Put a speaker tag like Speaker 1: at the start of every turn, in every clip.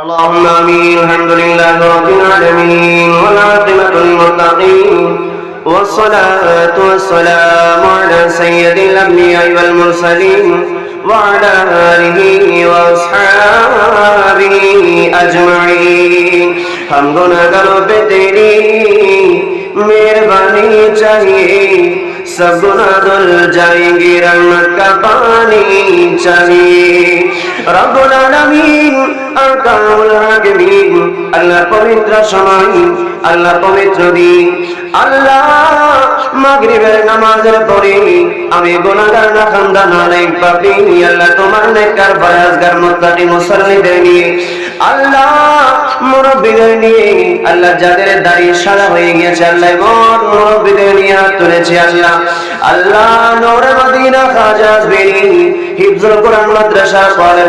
Speaker 1: اللهم امين الحمد لله رب العالمين والعاقبة للمتقين والصلاة والسلام على سيد الأنبياء والمرسلين وعلى آله وأصحابه أجمعين ہم گناہ گرو پہ تیری مہربانی چاہیے سب گناہ دل جائیں گے رحمت کا پانی چاہیے رب العالمین আল্লাহর পবিত্র সময়, আল্লাহ আল্লাহ নিয়ে। আল্লাহ মুরব্বীদের আল্লাহ যাদের দাঁড়িয়ে সারা হয়ে গেছে আল্লাহ মন মুরব্বীদের নিয়ে তুলেছে, আল্লাহ। আল্লাহ নূরে মদিনা হিফজুল কোরআন মাদ্রাসা পড়ে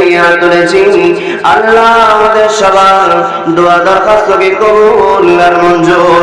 Speaker 1: নিয়ে তুলেছি। আল্লাহ আমাদের সবার দোয়া দরখাস্তকে কবুল আর মঞ্জুর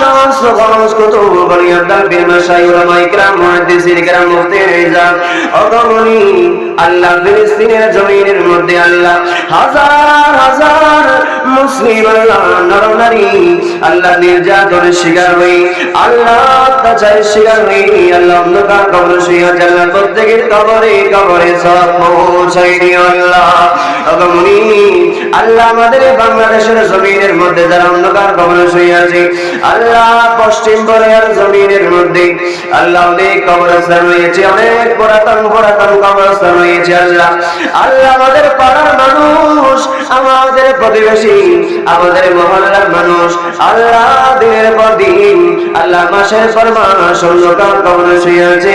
Speaker 1: সমস্ত খরচ কুতুব বলিয়াত তাবিঈন মাশাইখ উলামা ইকরাম, মুহাদ্দিসিন ইকরাম মুফতি অগমনি, আল্লাহ ফিলিস্তিনের জমিনের মধ্যে আল্লাহ হাজার হাজার মুসলিম আল্লাহ নরনারী, আল্লাহ নির্যাতনের শিকার হই, আল্লাহ অত্যাচারের শিকার হই, আল্লাহ অন্ধকার কবর শুয়ে আল্লাহ প্রত্যেকের কবরে কবরে সব পৌঁছাই আল্লাহ। অগমনি, আল্লাহ আমাদের বাংলাদেশের জমিনের মধ্যে যারা অন্ধকার কবর শুয়ে আছে আল্লাহ পশ্চিম কোরিয়ার জমিনের মধ্যে আল্লাহ অনেক কবরস্থান রয়েছে, অনেক পুরাতন পুরাতন কবরস্থান রয়েছে আল্লাহ। আল্লাহ আমাদের পাড়ার মানুষ, আমাদের প্রতিবেশী, আমাদের মহল্লার মানুষ। আল্লাহ দিনের পর দিন, আল্লাহ মাসের পর মাস অন্ধকার কবরে শুয়ে আছে।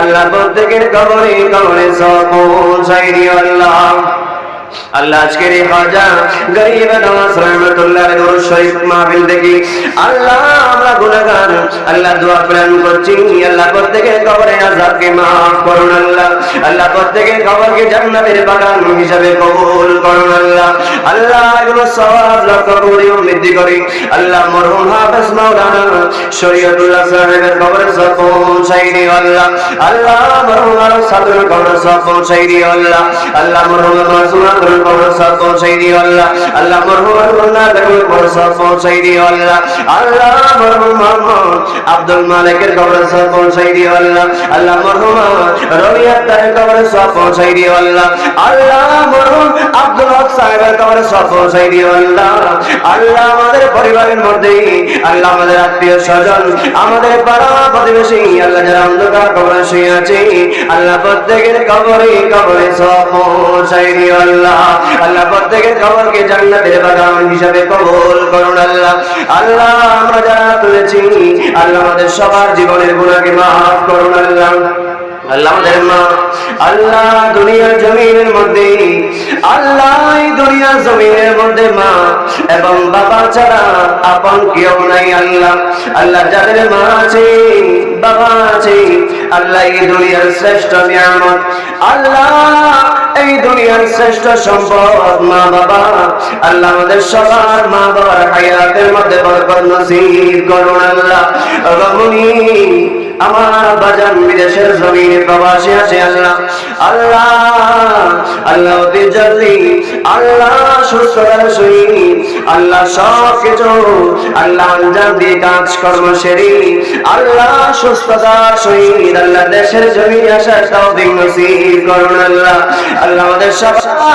Speaker 1: আল্লাহ প্রত্যেকের কবরে কবরে সব পৌঁছাই আল্লাহ। আল্লাহ আজকের এই খাজা গরিব নওয়াজ রহমতুল্লাহ নূর শরীফ মাহফিল দেখি। আল্লাহ, আমরা গুনাহগার। আল্লাহ দোয়া প্রেরণ করছি। আল্লাহ প্রত্যেকের কবরে আযাবকে maaf করুন আল্লাহ। আল্লাহ প্রত্যেকের কবরকে জান্নাতের বাগান হিসাবে কবুল করুন আল্লাহ। আল্লাহ এগুলো সওয়াব লক্ষ কোটি বৃদ্ধি করি। আল্লাহ মরহুম হাফেজ মাওলানা শরীয়তুল্লাহ সাহেবের কবরে সব পৌঁছাই দিও আল্লাহ। আল্লাহ মরহুম আরও সাধুর কবরে সব পৌঁছাই দিও আল্লাহ। আল্লাহ মরহুম মাসুমা পৌঁছাই দিও আল্লাহ আল্লাহ পৌঁছাই দিও আল্লাহ আল্লাহ আব্দুল মালিকের পৌঁছাই দিও আল্লাহ আল্লাহ সব পৌঁছাই দিও আল্লাহ আল্লাহ মরহুম আব্দুল হক সাহেবের পৌঁছাই দিও আল্লাহ আল্লাহ আমাদের পরিবারের মধ্যে আল্লাহ আমাদের আত্মীয় স্বজন আমাদের পাড়া প্রতিবেশী আল্লাহ যারা অন্ধকার কবরে শুয়ে আছে আল্লাহ প্রত্যেকের কবরে কবরে সব পৌঁছাই দিও আল্লাহ আল্লাহ প্রত্যেকের কবরকে জান্নাতের বাগান হিসাবে কবুল করুন আল্লাহ। আল্লাহ, আমরা যারা তুলেছি, আল্লাহ আমাদের সবার জীবনের গুণাকে মাফ করুন আল্লাহ। আল্লাহ দুনিয়ার জমিনের মধ্যে, আল্লাহ দুনিয়ার জমিনের মধ্যে মা এবং বাবা ছাড়া আপন কেউ নাই আল্লাহ। আল্লাহ যাদের মা আছে, বাবা আছে, আল্লাহ দুনিয়ার শ্রেষ্ঠ নিয়ামত। আল্লাহ এই দুনিয়ার শ্রেষ্ঠ সম্পদ মা বাবা। আল্লাহ আমাদের সবার মা বাবার হায়াতের মধ্যে বরকত নসিব করুন আল্লাহ। রমণী আমার বাজান বিদেশের জমিনে প্রবাসী আছে, আল্লাহ। আল্লাহ আল্লাহ অতি জলদি, আল্লাহ সুস্থতার সহিত, আল্লাহ সব কিছু, আল্লাহ আঞ্জাম কাজ কর্ম সেরি, আল্লাহ সুস্থতার সহিত, আল্লাহ দেশের জমিনে আসার তৌফিক নসিব করুন, আল্লাহ। আল্লাহ আমাদের সব,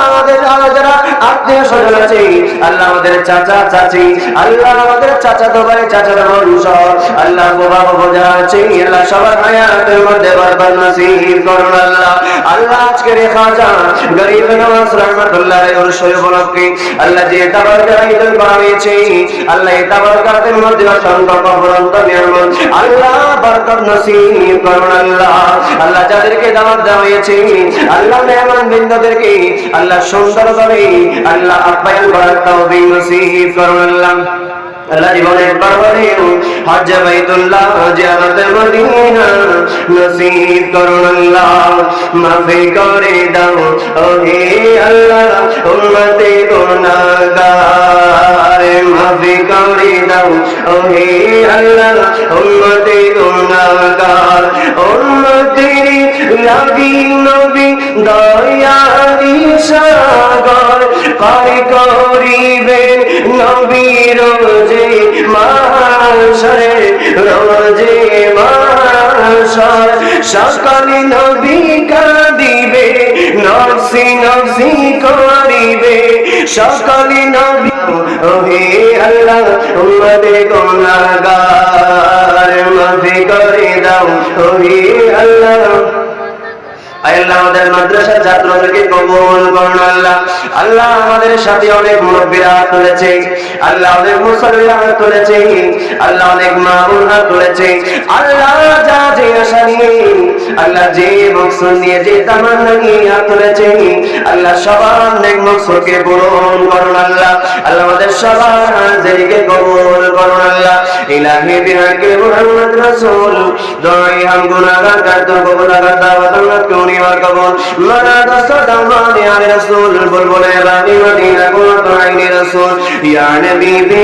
Speaker 1: আমাদের যারা আত্মীয় স্বজন আছে, আল্লাহ আমাদের চাচা, চাচি, আল্লাহ আমাদের চাচা তো ভাই চাচা বোন সব আল্লাহ বাবা বোঝা আছে আল্লাহ, সবার হায়াতের মধ্যে বরকত নসিব করুন আল্লাহ। আল্লাহ আজকের এই খাজা গরিব নওয়াজ রহমাতুল্লাহ ওর শরীর উপলক্ষে আল্লাহ যে তাবারকাত আয়োজন করা হয়েছে আল্লাহ এই তাবারকাতের মধ্যে অসংখ্য কবরন্ত নিয়ামত। আল্লাহ বরকত নসিব করুন আল্লাহ। আল্লাহ যাদেরকে দাওয়াত দেওয়া হয়েছে আল্লাহ মেহমান বৃন্দদেরকে আল্লাহ সুন্দরভাবে আল্লাহ আপ্যায়ন করার তৌফিক নসিব করুন আল্লাহ। আল্লাহ জীবনের পরবরেও হজ বাইতুল্লাহ জিয়ারত মদিনা। নসিব করুন আল্লাহ, মাফি করে দাও। ও হে আল্লাহ, উম্মতে গুনাহগার, মাফি করে দাও। ও হে আল্লাহ, উম্মতে গুনাহগার, উম্মতের লাগি নবী দয়ারি সাগর পার করিবেন নবীর মাসরে রোজে মাসর সকালে নবী কাঁদিবে নফসি নফসি করিবে। সকালে নবী, ওহে আল্লাহ, উম্মতে গুনাহগার মাফি করে দাও, ওহে আল্লাহ। আল্লাহ, আমাদের মাদ্রাসার ছাত্রদেরকে কবুল করুন আল্লাহ। আল্লাহ আমাদের সাথে অনেক মুরব্বীরা তুলেছে। আল্লাহ অনেক তুলেছে। আল্লাহ অনেক মা বোনরা তুলেছে। আল্লাহ যা যে আশা নিয়ে, আল্লাহ যে মকসুদ নিয়ে, যে তামান্না নিয়ে তুলেছে, আল্লাহ সবার অনেক মকসুদকে পূরণ করুন আল্লাহ। আল্লাহ আমাদের সবার হাজিরিকে কবুল করুন আল্লাহ। ইলাহি বিহাকে মুহাম্মদ রাসূল। হাম দাওয়াত আল্লাহ ওয়ার কবুল মানা দস্তর মানি আলে রাসূল, বুলবুল বানি মদিনা কুত আইনি রাসূল। ইয়া নবী বি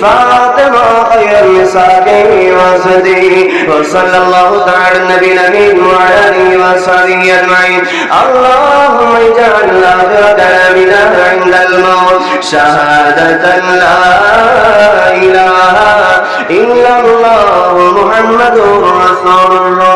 Speaker 1: ফাতিমা খায়র নিসাকে ওয়াসদি ওয়া সাল্লাল্লাহু তাআলা নবী নবী আলিহি ওয়া সাহবিহি আজমাইন। আল্লাহুম্মা ইজআল আখিরা কালামিনা ইনদাল মাউত শাহাদাতান লা ইলাহা ইল্লাল্লাহ মুহাম্মাদুর রাসূলুল্লাহ।